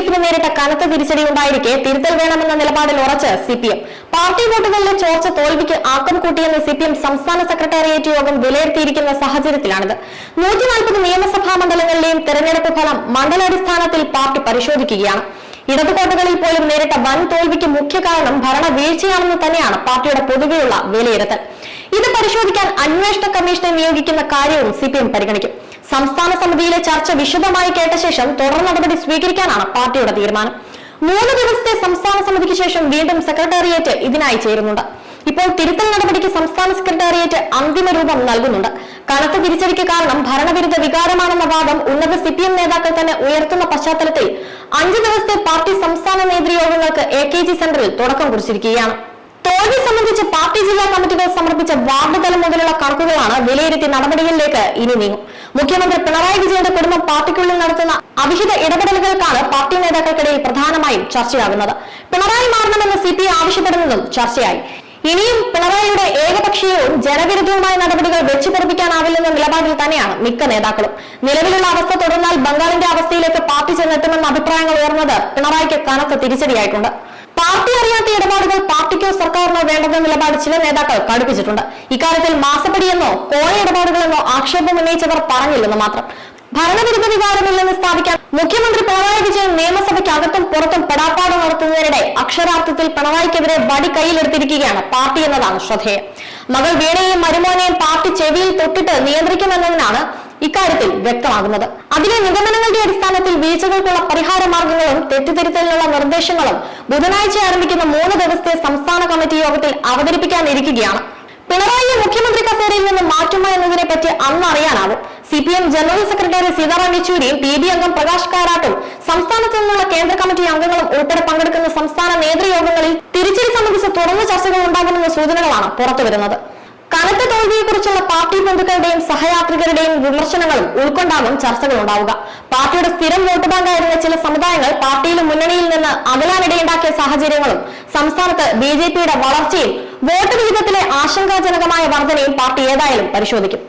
എഫിന് നേരിട്ട കനത്ത തിരിച്ചടി ഉണ്ടായിരിക്കെ തിരുത്തൽ വേണമെന്ന നിലപാടിൽ ഉറച്ച് സിപിഎം. പാർട്ടി വോട്ടുകളിലെ ചോർച്ച തോൽവിക്ക് ആക്കം കൂട്ടിയെന്ന് സിപിഎം സംസ്ഥാന സെക്രട്ടേറിയറ്റ് യോഗം വിലയിരുത്തിയിരിക്കുന്ന സാഹചര്യത്തിലാണിത്. നൂറ്റി നാൽപ്പത് നിയമസഭാ മണ്ഡലങ്ങളിലെയും തെരഞ്ഞെടുപ്പ് ഫലം മണ്ഡലാടിസ്ഥാനത്തിൽ പാർട്ടി പരിശോധിക്കുകയാണ്. ഇടതുകോട്ടകളിൽ പോലും നേരിട്ട വൻ തോൽവിക്ക് മുഖ്യ കാരണം ഭരണ വീഴ്ചയാണെന്ന് തന്നെയാണ് പാർട്ടിയുടെ പൊതുവെയുള്ള വിലയിരുത്തൽ. ഇത് പരിശോധിക്കാൻ അന്വേഷണ കമ്മീഷനെ നിയോഗിക്കുന്ന കാര്യവും സിപിഎം പരിഗണിക്കും. സംസ്ഥാന സമിതിയിലെ ചർച്ച വിശദമായി കേട്ട ശേഷം തുടർ നടപടി സ്വീകരിക്കാനാണ് പാർട്ടിയുടെ തീരുമാനം. മൂന്ന് ദിവസത്തെ സംസ്ഥാന സമിതിക്ക് ശേഷം വീണ്ടും സെക്രട്ടേറിയറ്റ് ഇതിനായി ചേരുന്നുണ്ട്. ഇപ്പോൾ തിരുത്തൽ നടപടിക്ക് സംസ്ഥാന സെക്രട്ടേറിയറ്റ് അന്തിമ രൂപം നൽകുന്നുണ്ട്. കനത്ത തിരിച്ചടിക്ക് കാരണം ഭരണവിരുദ്ധ വികാരമാണെന്ന വാദം ഉന്നത സി പി എം നേതാക്കൾ തന്നെ ഉയർത്തുന്ന പശ്ചാത്തലത്തിൽ അഞ്ചു ദിവസത്തെ പാർട്ടി സംസ്ഥാന നേതൃയോഗങ്ങൾക്ക് എ കെ ജി സെന്ററിൽ തുടക്കം കുറിച്ചിരിക്കുകയാണ്. തോൽവി സംബന്ധിച്ച് പാർട്ടി ജില്ലാ കമ്മിറ്റികൾ സമർപ്പിച്ച വാർഡ് തലം മുതലുള്ള കണക്കുകളാണ് വിലയിരുത്തി നടപടികളിലേക്ക് ഇനി നീങ്ങും. മുഖ്യമന്ത്രി പിണറായി വിജയന്റെ കുടുംബം പാർട്ടിക്കുള്ളിൽ നടത്തുന്ന അവിഹിത ഇടപെടലുകൾക്കാണ് പാർട്ടി നേതാക്കൾക്കിടയിൽ പ്രധാനമായും ചർച്ചയാകുന്നത്. പിണറായി മാറണമെന്ന് സി പി ആവശ്യപ്പെടുന്നതും ചർച്ചയായി. ഇനിയും പിണറായിയുടെ ഏകപക്ഷീയവും ജനവിരുദ്ധവുമായ നടപടികൾ വെച്ചുപൊറപ്പിക്കാനാവില്ലെന്ന നിലപാടിൽ തന്നെയാണ് മിക്ക നേതാക്കളും. നിലവിലുള്ള അവസ്ഥ തുടർന്നാൽ ബംഗാളിന്റെ അവസ്ഥയിലേക്ക് പാർട്ടി ചെന്നെത്തുമെന്ന അഭിപ്രായങ്ങൾ ഉയർന്നത് പിണറായിക്ക് കനത്ത തിരിച്ചടിയായിട്ടുണ്ട്. പാർട്ടി അറിയാത്ത ഇടപാടുകൾ വേണ്ടെന്ന നിലപാട് ചില നേതാക്കൾ കടുപ്പിച്ചിട്ടുണ്ട്. ഇക്കാര്യത്തിൽ മാസപ്പടിയെന്നോ കോഴ ഇടപാടുകളെന്നോ ആക്ഷേപം ഉന്നയിച്ചവർ പറഞ്ഞില്ലെന്ന് മാത്രം. ഭരണവിരുദ്ധ വികാരമില്ലെന്ന് സ്ഥാപിക്കാൻ മുഖ്യമന്ത്രി പിണറായി വിജയൻ നിയമസഭയ്ക്ക് അകത്തും പുറത്തും പെടാപ്പാട് നടത്തുന്നതിനിടെ അക്ഷരാർത്ഥത്തിൽ പിണറായിക്കെതിരെ വടി കയ്യിലെടുത്തിരിക്കുകയാണ് പാർട്ടി എന്നതാണ് ശ്രദ്ധേയം. മകൾ വീണയെയും മരുമോനെയും പാർട്ടി ചെവിയിൽ തൊട്ടിട്ട് നിയന്ത്രിക്കുമെന്നതിനാണ് ഇക്കാര്യത്തിൽ വ്യക്തമാകുന്നത്. അതിലെ നിഗമനങ്ങളുടെ അടിസ്ഥാനത്തിൽ വീഴ്ചകൾക്കുള്ള പരിഹാര മാർഗങ്ങളും തെറ്റിദ്ധരുത്തലിനുള്ള നിർദ്ദേശങ്ങളും ബുധനാഴ്ച ആരംഭിക്കുന്ന മൂന്ന് ദിവസത്തെ സംസ്ഥാന കമ്മിറ്റി യോഗത്തിൽ അവതരിപ്പിക്കാനിരിക്കുകയാണ്. പിണറായി മുഖ്യമന്ത്രി കസേരയിൽ നിന്ന് മാറ്റുമോ എന്നതിനെ പറ്റി അന്ന് അറിയാനാവും. C P M general secretary Sitaram യെച്ചൂരിയും P B അംഗം പ്രകാശ് കാരാട്ടും സംസ്ഥാനത്തു നിന്നുള്ള കേന്ദ്ര കമ്മിറ്റി അംഗങ്ങളും ഉൾപ്പെടെ പങ്കെടുക്കുന്ന സംസ്ഥാന നേതൃയോഗങ്ങളിൽ തിരിച്ചടി സംബന്ധിച്ച് തുറന്ന ചർച്ചകൾ ഉണ്ടാകുമെന്ന സൂചനകളാണ് പുറത്തുവരുന്നത്. കനത്ത തോൽവിയെക്കുറിച്ചുള്ള പാർട്ടി ബന്ധുക്കളുടെയും സഹയാത്രികരുടെയും വിമർശനങ്ങളും ഉൾക്കൊണ്ടാകും ചർച്ചകൾ ഉണ്ടാവുക. പാർട്ടിയുടെ സ്ഥിരം വോട്ട് ബാങ്കായിരുന്ന ചില സമുദായങ്ങൾ പാർട്ടിയിലും മുന്നണിയിൽ നിന്ന് അകലാനിടയുണ്ടാക്കിയ സാഹചര്യങ്ങളും സംസ്ഥാനത്ത് ബി വളർച്ചയും വോട്ട് വിഹിതത്തിലെ ആശങ്കാജനകമായ വർധനയും പാർട്ടി ഏതായാലും പരിശോധിക്കും.